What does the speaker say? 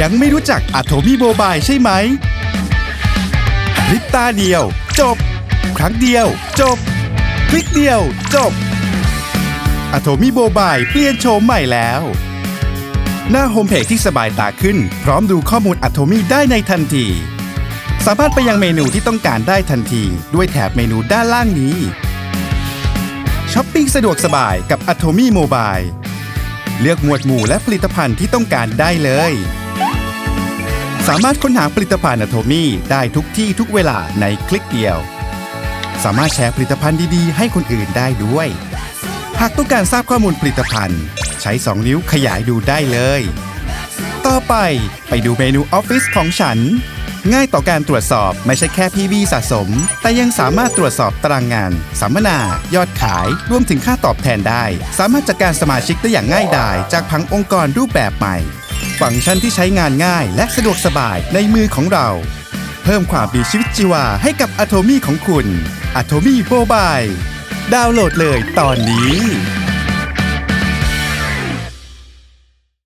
ยังไม่รู้จักอะโทมี่โมบายใช่ไหมพริบตาเดียว จบ ครั้งเดียว จบ คลิกเดียว จบอะโทมี่โมบายเปลี่ยนโฉมใหม่แล้ว หน้าโฮมเพจที่สบายตาขึ้น พร้อมดูข้อมูลอะโทมี่ได้ในทันที สามารถไปยังเมนูที่ต้องการได้ทันที ด้วยแถบเมนูด้านล่างนี้ช้อปปิ้งสะดวกสบายกับ Atomy Mobile เลือกหมวดหมู่และผลิตภัณฑ์ที่ต้องการได้เลย สามารถค้นหาผลิตภัณฑ์ Atomy ได้ทุกที่ทุกเวลาในคลิกเดียว สามารถแชร์ผลิตภัณฑ์ดีๆ ให้คนอื่นได้ด้วย หากต้องการทราบข้อมูลผลิตภัณฑ์ ใช้ 2 นิ้วขยายดูได้เลย ต่อไปไปดูเมนูออฟฟิศของฉัน ง่ายต่อการตรวจสอบไม่ใช่แค่ PV สะสม แต่ยังสามารถตรวจสอบตารางงาน สัมมนา ยอดขาย รวมถึงค่าตอบแทนได้ สามารถจัดการสมาชิกได้อย่างง่ายดายจากผังองค์กรรูปแบบใหม่ ฟังก์ชันที่ใช้งานง่าย และสะดวกสบายในมือของเรา เพิ่มความมีชีวิตชีวาให้กับอะโทมี่ของคุณอะโทมี่โมบายดาวน์โหลดเลยตอนนี้